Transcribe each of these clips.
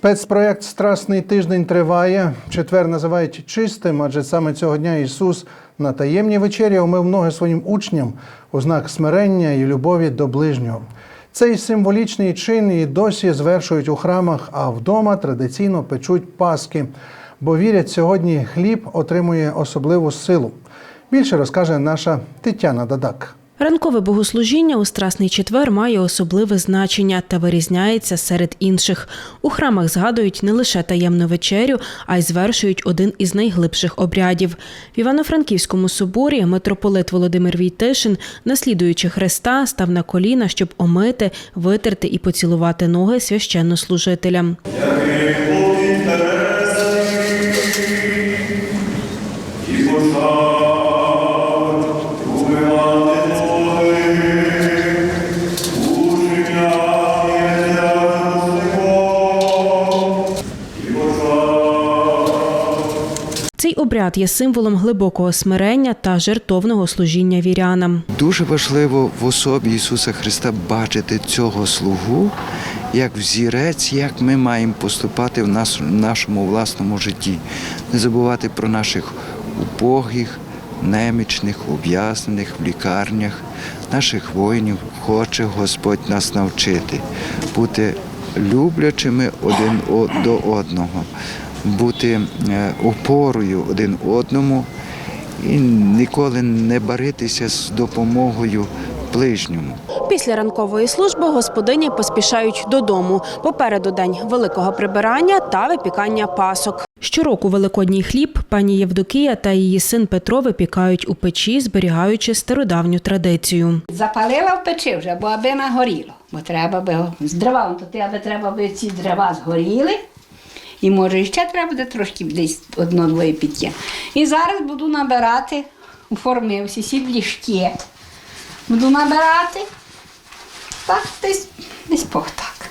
Спецпроєкт Страсний тиждень триває. Четвер називають чистим, адже саме цього дня Ісус на таємній вечері омив ноги своїм учням у знак смирення і любові до ближнього. Цей символічний чин і досі звершують у храмах, а вдома традиційно печуть паски, бо вірять, сьогодні хліб отримує особливу силу. Більше розкаже наша Тетяна Дадак. Ранкове богослужіння у Страсний четвер має особливе значення та вирізняється серед інших. У храмах згадують не лише таємну вечерю, а й звершують один із найглибших обрядів. В Івано-Франківському соборі митрополит Володимир Війтишин, наслідуючи Христа, став на коліна, щоб омити, витерти і поцілувати ноги священнослужителям. Цей обряд є символом глибокого смирення та жертовного служіння вірянам. Дуже важливо в особі Ісуса Христа бачити цього слугу як взірець, як ми маємо поступати в нас, в нашому власному житті. Не забувати про наших убогих, немічних, ув'язнених в лікарнях, наших воїнів хоче Господь нас навчити бути люблячими один до одного, бути е, опорою один одному і ніколи не баритися з допомогою ближньому. Після ранкової служби господині поспішають додому. Попереду день великого прибирання та випікання пасок. Щороку великодній хліб пані Євдокія та її син Петро випікають у печі, зберігаючи стародавню традицію. Запалила в печі вже, бо аби нагоріло. Бо треба би з дровами, то аби треба би ці дерева згоріли. І може ще треба буде трошки десь одно-двоє під'є. І зараз буду набирати у формі всі сі. Буду набирати. Так, десь, десь так.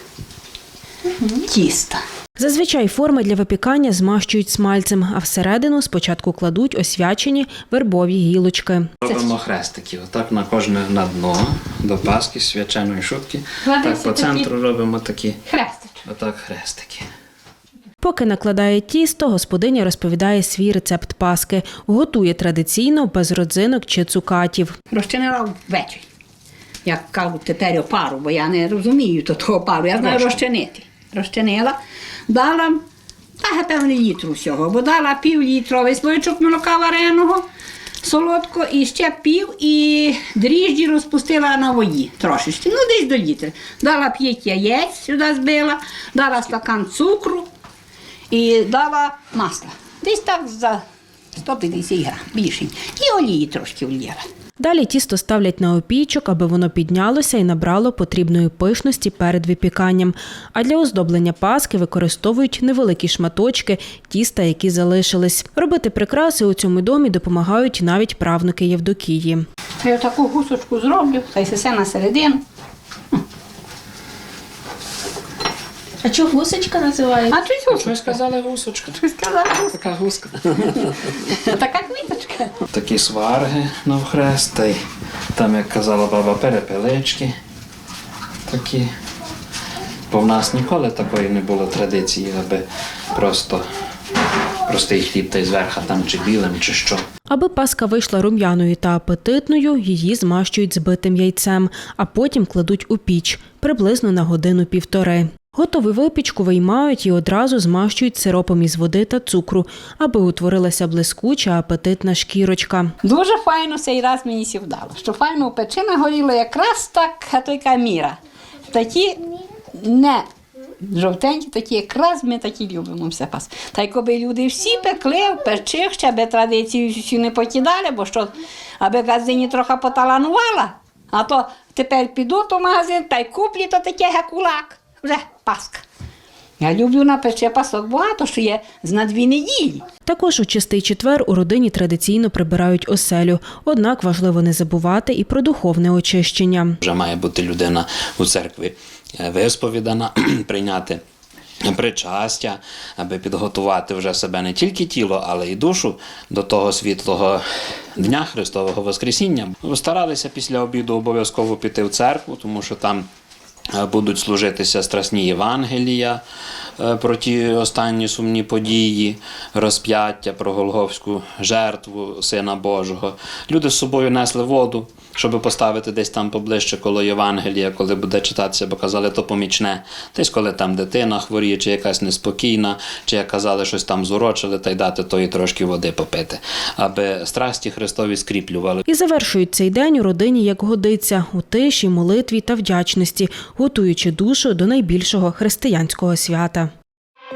Тіста. Зазвичай форми для випікання змащують смальцем, а всередину спочатку кладуть освячені вербові гілочки. Робимо хрестики. Отак на кожне на дно до Пасхи, свяченої шутки. Так по центру робимо такі. Хрестич. Отак хрестики. Поки накладає тісто, господиня розповідає свій рецепт паски. Готує традиційно без родзинок чи цукатів. Розчинила ввечері. Як кажуть тепер опару, бо я не розумію то того пару, я знаю розчинити. Розчинила, дала, та певне літру всього, бо дала пів літровий слоєчок молока вареного, солодко, і ще пів, і дріжджі розпустила на воді трошечки, ну десь до літри. Дала п'ять яєць сюди збила, дала стакан цукру і дала масла. Десь так за 150 грам, більше. І олії трошки вліла. Далі тісто ставлять на опійчок, аби воно піднялося і набрало потрібної пишності перед випіканням. А для оздоблення паски використовують невеликі шматочки тіста, які залишились. Робити прикраси у цьому домі допомагають навіть правнуки Євдокії. Я таку гусочку зроблю, та й все на середину. А чого гусочка називається? А чуть гусочка? сказали гусочка? Щось сказала гусочка. Така гуска. Така квіточка. Такі сварги навхрест, та й там, як казала баба, перепелички. Такі. Бо в нас ніколи такої не було традиції, аби просто простий хліб та й зверха там чи білим, чи що. Аби паска вийшла рум'яною та апетитною, її змащують збитим яйцем, а потім кладуть у піч приблизно на годину-півтори. Готову випічку виймають і одразу змащують сиропом із води та цукру, аби утворилася блискуча апетитна шкірочка. Дуже файно цей раз мені сі вдало. Що файно печина горіло якраз так, а міра. Такі не жовтенькі, такі якраз ми такі любимо все пас. Та й коби люди всі пекли в печих, ще би традицію всю не покидали, бо що, аби газині трохи поталанувала, а то тепер піду в магазин та й куплю то таке гекулак. Вже паска. Я люблю на пече пасок багато, що є з на дві неділі. Також у чистий четвер у родині традиційно прибирають оселю. Однак важливо не забувати і про духовне очищення. Вже має бути людина у церкві е, висповідана, прийняти причастя, аби підготувати вже себе не тільки тіло, але й душу до того світлого дня Христового Воскресіння. Старалися після обіду обов'язково піти в церкву, тому що там Будуть служитися страсні Євангелія е, про ті останні сумні події, розп'яття про Голговську жертву Сина Божого. Люди з собою несли воду, щоб поставити десь там поближче коло Євангелія, коли буде читатися, бо казали, то помічне. Десь коли там дитина хворіє, чи якась неспокійна, чи як казали, щось там зурочили, та й дати тої трошки води попити, аби страсті Христові скріплювали. І завершують цей день у родині, як годиться, у тиші, молитві та вдячності, готуючи душу до найбільшого християнського свята.